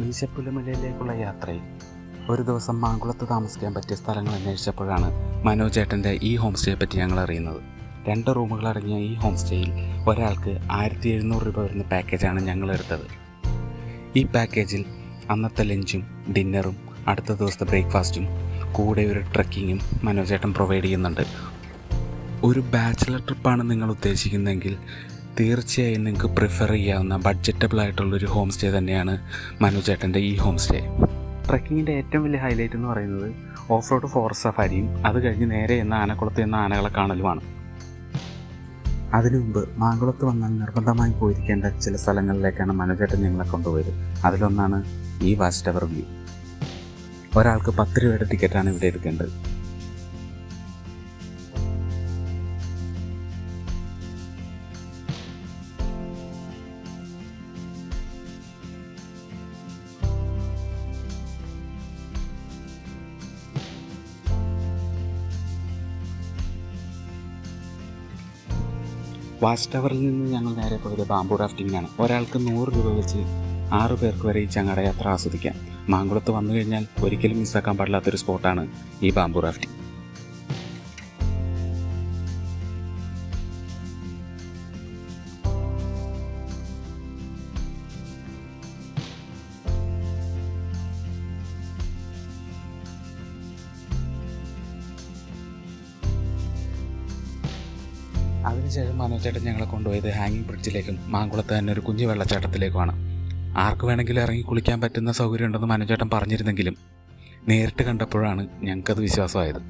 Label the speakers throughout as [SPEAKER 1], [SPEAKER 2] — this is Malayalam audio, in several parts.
[SPEAKER 1] മീശപ്പുലിമലയിലേക്കുള്ള യാത്രയിൽ ഒരു ദിവസം മാങ്കുളത്ത് താമസിക്കാൻ പറ്റിയ സ്ഥലങ്ങൾ അന്വേഷിച്ചപ്പോഴാണ് മനോജ് മനോജേട്ടന്റെ ഈ ഹോം സ്റ്റേയെ പറ്റി ഞങ്ങൾ അറിയുന്നത്. രണ്ട് റൂമുകൾ അടങ്ങിയ ഈ ഹോം സ്റ്റേയിൽ ഒരാൾക്ക് ആയിരത്തി എഴുന്നൂറ് രൂപ വരുന്ന പാക്കേജാണ് ഞങ്ങൾ എടുത്തത്. ഈ പാക്കേജിൽ അന്നത്തെ ലഞ്ചും ഡിന്നറും അടുത്ത ദിവസത്തെ ബ്രേക്ക്ഫാസ്റ്റും കൂടെ ഒരു ട്രക്കിങ്ങും മനോജേട്ടൻ പ്രൊവൈഡ് ചെയ്യുന്നുണ്ട്. ഒരു ബാച്ചിലർ ട്രിപ്പാണ് നിങ്ങൾ ഉദ്ദേശിക്കുന്നതെങ്കിൽ തീർച്ചയായും നിങ്ങൾക്ക് പ്രിഫർ ചെയ്യാവുന്ന ബഡ്ജറ്റബിൾ ആയിട്ടുള്ളൊരു ഹോം സ്റ്റേ തന്നെയാണ് മനോജേട്ടന്റെ ഈ ഹോം സ്റ്റേ ട്രക്കിങ്ങിന്റെ ഏറ്റവും വലിയ ഹൈലൈറ്റ് എന്ന് പറയുന്നത് ഓഫ് റോഡ് ഫോറസ്റ്റ് സഫാരിയും അത് കഴിഞ്ഞ് നേരെ എന്ന ആനക്കുളത്ത് എന്ന ആനകളെ കാണലുമാണ്. അതിനു മുമ്പ് മാങ്കുളത്ത് വന്നാൽ നിർബന്ധമായി പോയിരിക്കേണ്ട ചില സ്ഥലങ്ങളിലേക്കാണ് മനോജേട്ടൻ ഞങ്ങളെ കൊണ്ടുപോയത്. അതിലൊന്നാണ് ഈ വാച്ച് ടവർ വ്യൂ ഒരാൾക്ക് പത്ത് രൂപയുടെ ടിക്കറ്റാണ് ഇവിടെ എടുക്കേണ്ടത്. വാച്ച് ടവറിൽ നിന്ന് ഞങ്ങൾ നേരെ പോയത് ബാംബു റാഫ്റ്റിങ്ങിനാണ് ഒരാൾക്ക് നൂറ് രൂപ വെച്ച് ആറു പേർക്ക് വരെ ഈ ചങ്ങാട യാത്ര ആസ്വദിക്കാം. മാങ്കുളത്ത് വന്നു കഴിഞ്ഞാൽ ഒരിക്കലും മിസ്സാക്കാൻ പാടില്ലാത്തൊരു സ്പോട്ടാണ് ഈ ബാംബു റാഫ്റ്റിംഗ് അതിനുശേഷം മനോജേട്ടൻ ഞങ്ങളെ കൊണ്ടുപോയത് ഹാങ്ങിങ് ബ്രിഡ്ജിലേക്കും മാങ്കുളത്ത് തന്നെ ഒരു കുഞ്ഞു വെള്ളച്ചാട്ടത്തിലേക്കുമാണ്. ആർക്ക് വേണമെങ്കിലും ഇറങ്ങി കുളിക്കാൻ പറ്റുന്ന സൗകര്യം ഉണ്ടെന്ന് മനോജേട്ടൻ പറഞ്ഞിരുന്നെങ്കിലും നേരിട്ട് കണ്ടപ്പോഴാണ് ഞങ്ങൾക്കത് വിശ്വാസമായത്.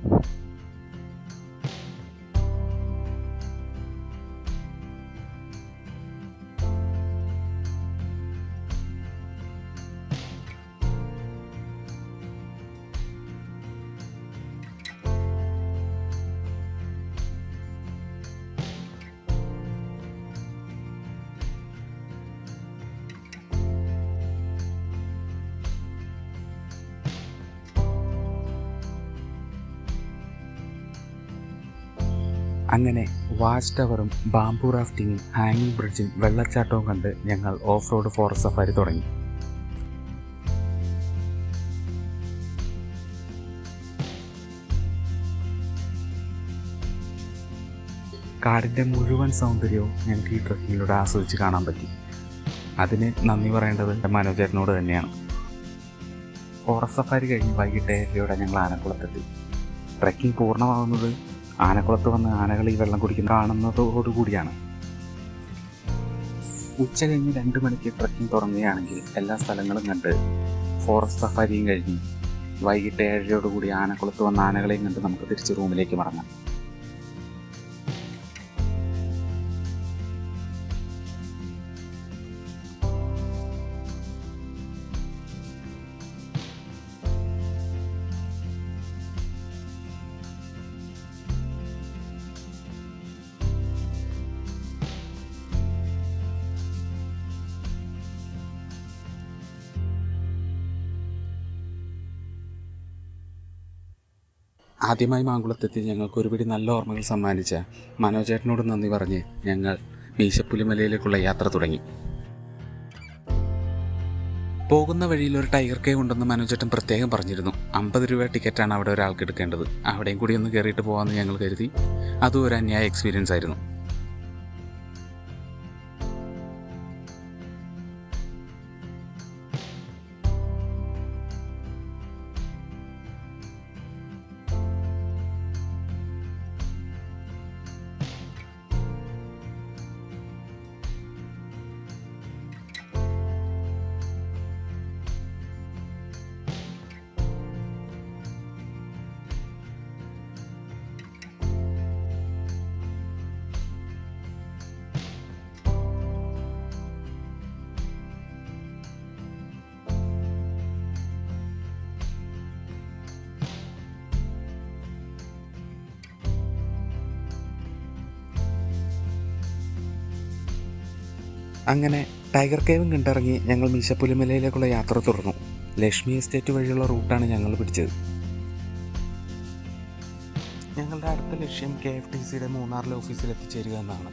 [SPEAKER 1] അങ്ങനെ വാച്ച് ടവറും ബാംബു റാഫ്റ്റിങ്ങും ഹാങ്ങിങ് ബ്രിഡ്ജും വെള്ളച്ചാട്ടവും കണ്ട് ഞങ്ങൾ ഓഫ് റോഡ് ഫോറസ്റ്റ് സഫാരി തുടങ്ങി. കാടിന്റെ മുഴുവൻ സൗന്ദര്യവും ഞങ്ങൾക്ക് ഈ ട്രക്കിങ്ങിലൂടെ ആസ്വദിച്ച് കാണാൻ പറ്റി. അതിന് നന്ദി പറയേണ്ടത് മനോജേട്ടനോട് തന്നെയാണ്. ഫോറസ്റ്റ് സഫാരി കഴിഞ്ഞ് വൈകിട്ട് ഏഴരയോടെ ഞങ്ങൾ ആനക്കുളത്തെത്തി. ട്രക്കിംഗ് പൂർണമാകുന്നത് ആനക്കുളത്ത് വന്ന് ആനകൾ ഈ വെള്ളം കുടിക്കുന്ന കാണുന്നതോടുകൂടിയാണ് ഉച്ച കഴിഞ്ഞ് രണ്ട് മണിക്ക് ട്രക്കിംഗ് തുടങ്ങുകയാണെങ്കിൽ എല്ലാ സ്ഥലങ്ങളും കണ്ട് ഫോറസ്റ്റ് സഫാരിയും കഴിഞ്ഞ് വൈകിട്ട് ഏഴരയോടുകൂടി ആനക്കുളത്ത് വന്ന ആനകളെയും കണ്ട് നമുക്ക് തിരിച്ച് റൂമിലേക്ക് മടങ്ങാം. ആദ്യമായി മാങ്കുളത്തെത്തി ഞങ്ങൾക്ക് ഒരുപിടി നല്ല ഓർമ്മകൾ സമ്മാനിച്ച മനോജേട്ടനോട് നന്ദി പറഞ്ഞ് ഞങ്ങൾ മീശപ്പുലിമലയിലേക്കുള്ള യാത്ര തുടങ്ങി. പോകുന്ന വഴിയിൽ ഒരു ടൈഗർ കേ ഉണ്ടെന്ന് മനോജേട്ടൻ പ്രത്യേകം പറഞ്ഞിരുന്നു. അമ്പത് രൂപ ടിക്കറ്റാണ് അവിടെ ഒരാൾക്ക് എടുക്കേണ്ടത്. അവിടെയും കൂടി ഒന്ന് കയറിയിട്ട് പോകാമെന്ന് ഞങ്ങൾ കരുതി. അതും ഒരു അന്യായ എക്സ്പീരിയൻസ് ആയിരുന്നു. അങ്ങനെ ടൈഗർ കേവും കണ്ടിറങ്ങി ഞങ്ങൾ മീശപ്പുലിമലയിലേക്കുള്ള യാത്ര തുടർന്നു. ലക്ഷ്മി എസ്റ്റേറ്റ് വഴിയുള്ള റൂട്ടാണ് ഞങ്ങൾ പിടിച്ചത്. ഞങ്ങളുടെ അടുത്ത ലക്ഷ്യം കെ എഫ് ടി സിയുടെ മൂന്നാറിലെ ഓഫീസിൽ എത്തിച്ചേരുക എന്നാണ്.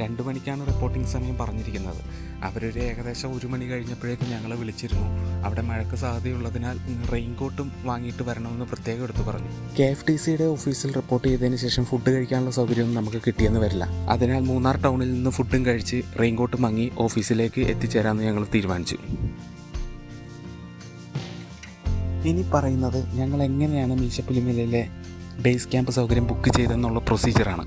[SPEAKER 1] രണ്ട് മണിക്കാണ് റിപ്പോർട്ടിംഗ് സമയം പറഞ്ഞിരിക്കുന്നത്. അവരൊരു ഏകദേശം ഒരു മണി കഴിഞ്ഞപ്പോഴേക്കും ഞങ്ങളെ വിളിച്ചിരുന്നു. അവിടെ മഴയ്ക്ക് സാധ്യതയുള്ളതിനാൽ റെയിൻകോട്ടും വാങ്ങിയിട്ട് വരണമെന്ന് പ്രത്യേകം എടുത്തു പറഞ്ഞു. കെ എഫ് ടി സിയുടെ ഓഫീസിൽ റിപ്പോർട്ട് ചെയ്തതിന് ശേഷം ഫുഡ് കഴിക്കാനുള്ള സൗകര്യവും നമുക്ക് കിട്ടിയെന്ന് വരില്ല. അതിനാൽ മൂന്നാർ ടൗണിൽ നിന്ന് ഫുഡും കഴിച്ച് റെയിൻകോട്ടും വാങ്ങി ഓഫീസിലേക്ക് എത്തിച്ചേരാമെന്ന് ഞങ്ങൾ തീരുമാനിച്ചു. ഇനി പറയുന്നത് ഞങ്ങൾ എങ്ങനെയാണ് മീശപ്പുലിമലയിലെ ബേസ് ക്യാമ്പ് സൗകര്യം ബുക്ക് ചെയ്തെന്നുള്ള പ്രൊസീജിയറാണ്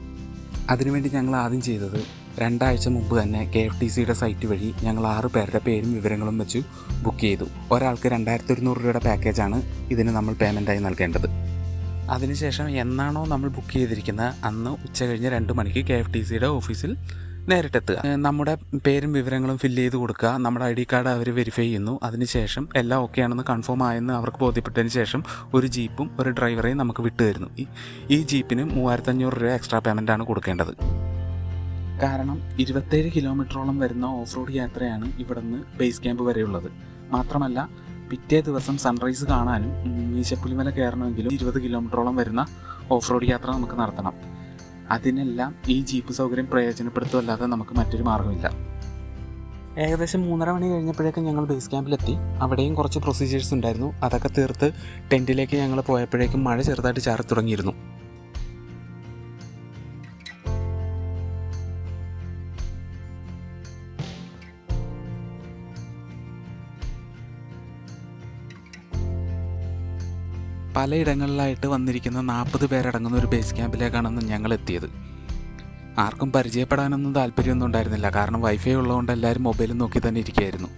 [SPEAKER 1] അതിനുവേണ്ടി ഞങ്ങൾ ആദ്യം ചെയ്തത് രണ്ടാഴ്ച മുമ്പ് തന്നെ കെ എഫ് ടി സിയുടെ സൈറ്റ് വഴി ഞങ്ങൾ ആറ് പേരുടെ പേരും വിവരങ്ങളും വെച്ച് ബുക്ക് ചെയ്തു. ഒരാൾക്ക് രണ്ടായിരത്തി ഒരുന്നൂറ് രൂപയുടെ പാക്കേജാണ് ഇതിന് നമ്മൾ പേയ്മെന്റായി നൽകേണ്ടത്. അതിനുശേഷം എന്നാണോ നമ്മൾ ബുക്ക് ചെയ്തിരിക്കുന്നത് അന്ന് ഉച്ച കഴിഞ്ഞ് രണ്ട് മണിക്ക് കെ എഫ് ടി സിയുടെ ഓഫീസിൽ നേരിട്ടെത്തുക. നമ്മുടെ പേരും വിവരങ്ങളും ഫില്ല് ചെയ്ത് കൊടുക്കുക. നമ്മുടെ ഐ ഡി കാർഡ് അവർ വെരിഫൈ ചെയ്യുന്നു. അതിനുശേഷം എല്ലാം ഓക്കെ ആണെന്ന് കൺഫേം ആയെന്ന് അവർക്ക് ബോധ്യപ്പെട്ടതിന് ശേഷം ഒരു ജീപ്പും ഒരു ഡ്രൈവറെയും നമുക്ക് വിട്ടുതരുന്നു. ഈ ജീപ്പിന് മൂവായിരത്തഞ്ഞൂറ് രൂപ എക്സ്ട്രാ പേയ്മെന്റ് ആണ് കൊടുക്കേണ്ടത്. കാരണം ഇരുപത്തേഴ് കിലോമീറ്ററോളം വരുന്ന ഓഫ് റോഡ് യാത്രയാണ് ഇവിടുന്ന് ബേസ് ക്യാമ്പ് വരെയുള്ളത്. മാത്രമല്ല പിറ്റേ ദിവസം സൺറൈസ് കാണാനും മീശപ്പുലിമല കയറണമെങ്കിലും ഇരുപത് കിലോമീറ്ററോളം വരുന്ന ഓഫ് റോഡ് യാത്ര നമുക്ക് നടത്തണം. അതിനെല്ലാം ഈ ജീപ്പ് സൗകര്യം പ്രയോജനപ്പെടുത്തുമല്ലാതെ നമുക്ക് മറ്റൊരു മാർഗമില്ല ഏകദേശം മൂന്നര മണി കഴിഞ്ഞപ്പോഴേക്കും ഞങ്ങൾ ബേസ് ക്യാമ്പിലെത്തി അവിടെയും കുറച്ച് പ്രൊസീജിയേഴ്സ് ഉണ്ടായിരുന്നു. അതൊക്കെ തീർത്ത് ടെന്റിലേക്ക് ഞങ്ങൾ പോയപ്പോഴേക്കും മഴ ചെറുതായിട്ട് ചാറി തുടങ്ങിയിരുന്നു പലയിടങ്ങളിലായിട്ട് വന്നിരിക്കുന്ന നാൽപ്പത് പേരടങ്ങുന്ന ഒരു ബേസ് ക്യാമ്പിലേക്കാണെന്ന് ഞങ്ങൾ എത്തിയത് ആർക്കും പരിചയപ്പെടാനൊന്നും താല്പര്യമൊന്നും ഉണ്ടായിരുന്നില്ല. കാരണം വൈഫൈ ഉള്ളതുകൊണ്ട് എല്ലാവരും മൊബൈലും നോക്കി തന്നെ ഇരിക്കുകയായിരുന്നു.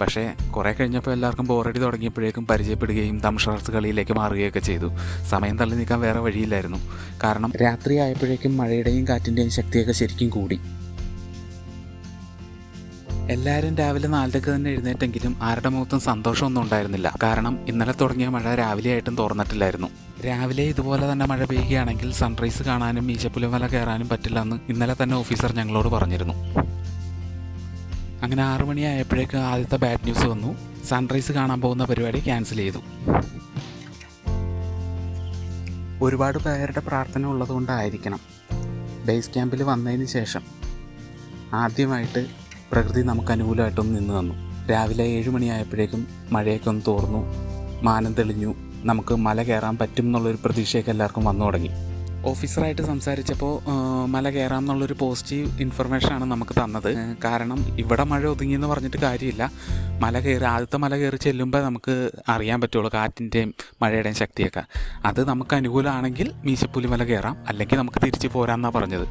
[SPEAKER 1] പക്ഷേ കുറേ കഴിഞ്ഞപ്പോൾ എല്ലാവർക്കും ബോറടി തുടങ്ങിയപ്പോഴേക്കും പരിചയപ്പെടുകയും തംഷാർസ് കളിയിലേക്ക് മാറുകയൊക്കെ ചെയ്തു. സമയം തള്ളി നീക്കാൻ വേറെ വഴിയില്ലായിരുന്നു. കാരണം രാത്രി ആയപ്പോഴേക്കും മഴയുടെയും കാറ്റിന്റെയും ശക്തിയൊക്കെ ശരിക്കും കൂടി. എല്ലാവരും രാവിലെ നാലരക്ക് തന്നെ എഴുന്നേറ്റെങ്കിലും ആരുടെ മുഖത്തും സന്തോഷമൊന്നും ഉണ്ടായിരുന്നില്ല. കാരണം ഇന്നലെ തുടങ്ങിയ മഴ രാവിലെ ആയിട്ടും തോർന്നിട്ടില്ലായിരുന്നു. രാവിലെ ഇതുപോലെ തന്നെ മഴ പെയ്യുകയാണെങ്കിൽ സൺറൈസ് കാണാനും മീശപ്പുലിമല കയറാനും പറ്റില്ല എന്ന് ഇന്നലെ തന്നെ ഓഫീസർ ഞങ്ങളോട് പറഞ്ഞിരുന്നു. അങ്ങനെ ആറു മണിയായപ്പോഴേക്ക് ആദ്യത്തെ ബാഡ് ന്യൂസ് വന്നു. സൺറൈസ് കാണാൻ പോകുന്ന പരിപാടി ക്യാൻസൽ ചെയ്തു. ഒരുപാട് പേരുടെ പ്രാർത്ഥന ഉള്ളതുകൊണ്ടായിരിക്കണം. ബേസ് ക്യാമ്പിൽ വന്നതിന് ശേഷം. ആദ്യമായിട്ട് പ്രകൃതി നമുക്ക് അനുകൂലമായിട്ടൊന്ന് നിന്ന് തന്നു. രാവിലെ ഏഴ് മണിയായപ്പോഴേക്കും മഴയൊക്കെ ഒന്ന് തോർന്നു. മാനം തെളിഞ്ഞു. നമുക്ക് മല കയറാൻ പറ്റും എന്നുള്ളൊരു പ്രതീക്ഷയൊക്കെ എല്ലാവർക്കും വന്നു തുടങ്ങി. ഓഫീസറായിട്ട് സംസാരിച്ചപ്പോൾ മല കയറാം എന്നുള്ളൊരു പോസിറ്റീവ് ഇൻഫർമേഷനാണ് നമുക്ക് തന്നത്. കാരണം ഇവിടെ മഴ ഒതുങ്ങിയെന്ന് പറഞ്ഞിട്ട് കാര്യമില്ല. മല കയറി ആദ്യത്തെ മല കയറി ചെല്ലുമ്പോൾ നമുക്ക് അറിയാൻ പറ്റുള്ളൂ കാറ്റിന്റെയും മഴയുടെയും ശക്തിയൊക്കെ. അത് നമുക്ക് അനുകൂലമാണെങ്കിൽ മീശപ്പുലി മല കയറാം അല്ലെങ്കിൽ നമുക്ക് തിരിച്ച് പോരാമെന്നാണ് പറഞ്ഞത്.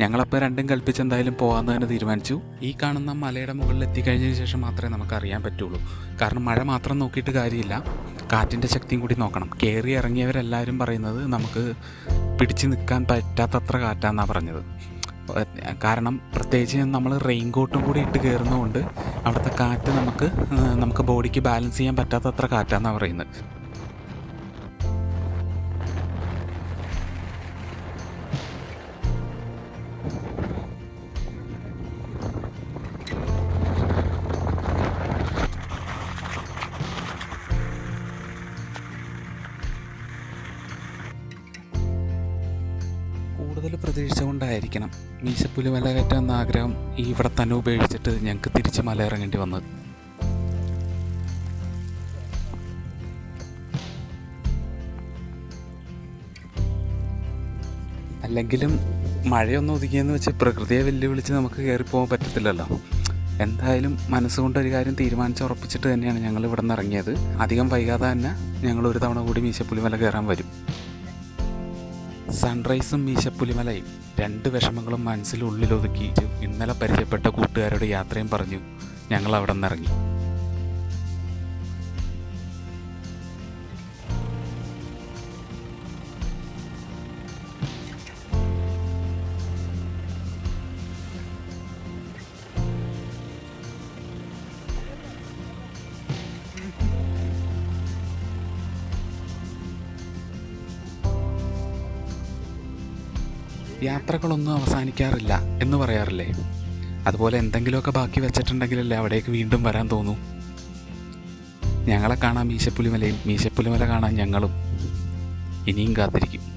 [SPEAKER 1] ഞങ്ങളപ്പോൾ രണ്ടും കൽപ്പിച്ച് എന്തായാലും പോകാമെന്ന് തന്നെ തീരുമാനിച്ചു. ഈ കാണുന്ന മലയുടെ മുകളിൽ എത്തിക്കഴിഞ്ഞതിന് ശേഷം മാത്രമേ നമുക്ക് അറിയാൻ പറ്റുള്ളൂ. കാരണം മഴ മാത്രം നോക്കിയിട്ട് കാര്യമില്ല. കാറ്റിന്റെ ശക്തിയും കൂടി നോക്കണം. കയറി ഇറങ്ങിയവരെല്ലാവരും പറയുന്നത് നമുക്ക് പിടിച്ചു നിൽക്കാൻ പറ്റാത്തത്ര കാറ്റാന്നാണ് പറഞ്ഞത്. കാരണം പ്രത്യേകിച്ച് നമ്മൾ റെയിൻ കോട്ടും കൂടി ഇട്ട് കയറുന്നതുകൊണ്ട് അവിടുത്തെ കാറ്റ് നമുക്ക് നമുക്ക് ബോഡിക്ക് ബാലൻസ് ചെയ്യാൻ പറ്റാത്തത്ര കാറ്റാന്നാണ് പറയുന്നത്. കൊണ്ടായിരിക്കണം മീശപ്പുലി മല കയറ്റാൻ എന്ന ആഗ്രഹം ഇവിടെ തന്നെ ഉപേക്ഷിച്ചിട്ട് ഞങ്ങൾക്ക് തിരിച്ച് മല ഇറങ്ങേണ്ടി വന്നത്. അല്ലെങ്കിലും മഴയൊന്നും ഒതുക്കിയെന്ന് വെച്ച് പ്രകൃതിയെ വെല്ലുവിളിച്ച് നമുക്ക് കയറിപ്പോകാൻ പറ്റത്തില്ലല്ലോ. എന്തായാലും മനസ്സുകൊണ്ട് ഒരു കാര്യം തീരുമാനിച്ച് ഉറപ്പിച്ചിട്ട് തന്നെയാണ് ഞങ്ങൾ ഇവിടെ നിന്ന് ഇറങ്ങിയത്. അധികം വൈകാതെ തന്നെ ഞങ്ങൾ ഒരു തവണ കൂടി മീശപ്പുലി മല കയറാൻ വരും. സൺറൈസും മീശപ്പുലിമലയും രണ്ട് വിഷമങ്ങളും മനസ്സിൽ ഉള്ളിലൊതുക്കി ഇന്നലെ പരിചയപ്പെട്ട കൂട്ടുകാരുടെ യാത്രയും പറഞ്ഞു. ഞങ്ങൾ അവിടെ നിന്നിറങ്ങി യാത്രകളൊന്നും അവസാനിക്കാറില്ല എന്ന് പറയാറില്ലേ? അതുപോലെ എന്തെങ്കിലുമൊക്കെ ബാക്കി വെച്ചിട്ടുണ്ടെങ്കിലല്ലേ അവിടേക്ക് വീണ്ടും വരാൻ തോന്നൂ. ഞങ്ങളെ കാണാൻ മീശപ്പുലിമലയും മീശപ്പുലിമല കാണാൻ ഞങ്ങളും ഇനിയും കാത്തിരിക്കും.